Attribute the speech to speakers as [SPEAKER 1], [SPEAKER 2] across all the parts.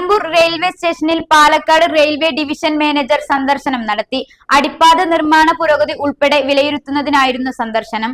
[SPEAKER 1] Nilambur railway സ്റ്റേഷനിൽ Palakkad railway division manager സന്ദർശനം നടത്തി. അടിപ്പാത നിർമ്മാണ പുരോഗതി ഉൾപ്പെടെ വിലയിരുത്തുന്നതിനായിരുന്നു സന്ദർശനം.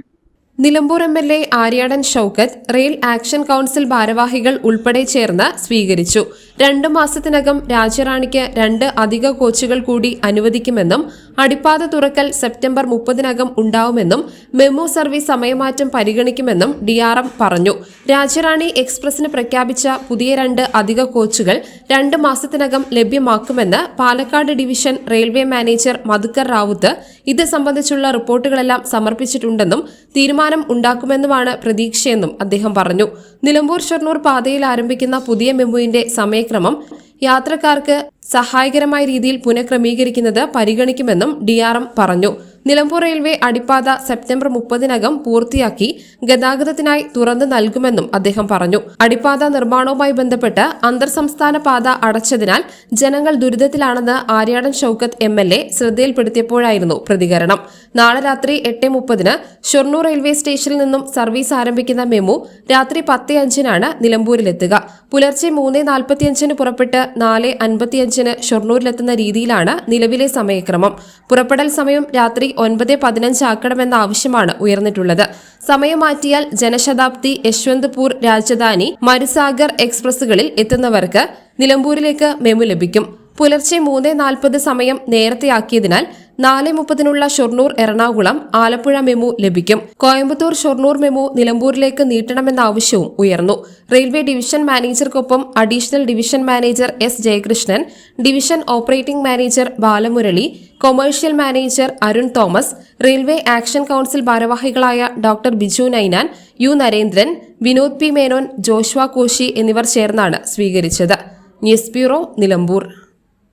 [SPEAKER 2] Nilambur M L A Aryadan Shoukath rail action council ഭാരവാഹികൾ ഉൾപ്പെടെ ചേർന്ന് സ്വീകരിച്ചു. രണ്ടു മാസത്തിനകം രാജ്യറാണിക്ക് രണ്ട് അധിക കോച്ചുകൾ കൂടി അനുവദിക്കുമെന്നും അടിപ്പാത തുറക്കൽ സെപ്റ്റംബർ മുപ്പതിനകം ഉണ്ടാവുമെന്നും മെമു സർവീസ് സമയമാറ്റം പരിഗണിക്കുമെന്നും ഡിആർഎം പറഞ്ഞു. രാജ്യറാണി എക്സ്പ്രസിന് പ്രഖ്യാപിച്ച പുതിയ രണ്ട് അധിക കോച്ചുകൾ രണ്ട് മാസത്തിനകം ലഭ്യമാക്കുമെന്ന് Palakkad division railway manager Madhukar Raut ഇത് സംബന്ധിച്ചുള്ള റിപ്പോർട്ടുകളെല്ലാം സമർപ്പിച്ചിട്ടുണ്ടെന്നും തീരുമാനം ഉണ്ടാക്കുമെന്നുമാണ് പ്രതീക്ഷയെന്നും അദ്ദേഹം പറഞ്ഞു. നിലമ്പൂർ ഷൊർണൂർ പാതയിൽ ആരംഭിക്കുന്ന പുതിയ മെമുവിന്റെ സമയക്രമം യാത്രക്കാർക്ക് സഹായകരമായ രീതിയിൽ പുനഃക്രമീകരിക്കുന്നത് പരിഗണിക്കുമെന്നും ഡിആർഎം പറഞ്ഞു നിലമ്പൂർ റെയിൽവേ അടിപ്പാത സെപ്റ്റംബർ മുപ്പതിനകം പൂർത്തിയാക്കി ഗതാഗതത്തിനായി തുറന്നു നൽകുമെന്നും അദ്ദേഹം പറഞ്ഞു. അടിപ്പാത നിർമ്മാണവുമായി ബന്ധപ്പെട്ട് അന്തർ സംസ്ഥാന പാത അടച്ചതിനാൽ ജനങ്ങൾ ദുരിതത്തിലാണെന്ന് Aryadan Shoukath M L A ശ്രദ്ധയിൽപ്പെടുത്തിയപ്പോഴായിരുന്നു പ്രതികരണം. നാളെ രാത്രി എട്ട് മുപ്പതിന് ഷൊർണൂർ റെയിൽവേ സ്റ്റേഷനിൽ നിന്നും സർവീസ് ആരംഭിക്കുന്ന മെമു രാത്രി പത്ത് അഞ്ചിനാണ് നിലമ്പൂരിലെത്തുക. പുലർച്ചെ മൂന്ന് നാൽപ്പത്തിയഞ്ചിന് പുറപ്പെട്ട് നാല് അൻപത്തിയഞ്ചിന് ഷൊർണൂരിലെത്തുന്ന രീതിയിലാണ് നിലവിലെ സമയക്രമം. പുറപ്പെടൽ സമയം രാത്രി ഒൻപത് പതിനഞ്ച് ആക്കണമെന്ന ആവശ്യമാണ് ഉയർന്നിട്ടുള്ളത്. സമയം മാറ്റിയാൽ ജനശതാബ്ദി യശ്വന്ത്പൂർ രാജധാനി മരുസാഗർ എക്സ്പ്രസുകളിൽ എത്തുന്നവർക്ക് നിലമ്പൂരിലേക്ക് മെമു ലഭിക്കും. പുലർച്ചെ മൂന്ന് നാൽപ്പത് സമയം നേരത്തെയാക്കിയതിനാൽ നാല് മുപ്പതിനുള്ള ഷൊർണൂർ എറണാകുളം ആലപ്പുഴ മെമു ലഭിക്കും. കോയമ്പത്തൂർ ഷൊർണൂർ മെമു നിലമ്പൂരിലേക്ക് നീട്ടണമെന്ന ആവശ്യവും ഉയർന്നു. Railway division മാനേജർക്കൊപ്പം additional division manager S Jayakrishnan division operating manager Balamurali commercial manager Arun Thomas railway action council ഭാരവാഹികളായ doctor Biju Ninan U Narendran Vinod P Menon Joshua Koshy എന്നിവർ ചേർന്നാണ് സ്വീകരിച്ചത്. News bureau Nilambur.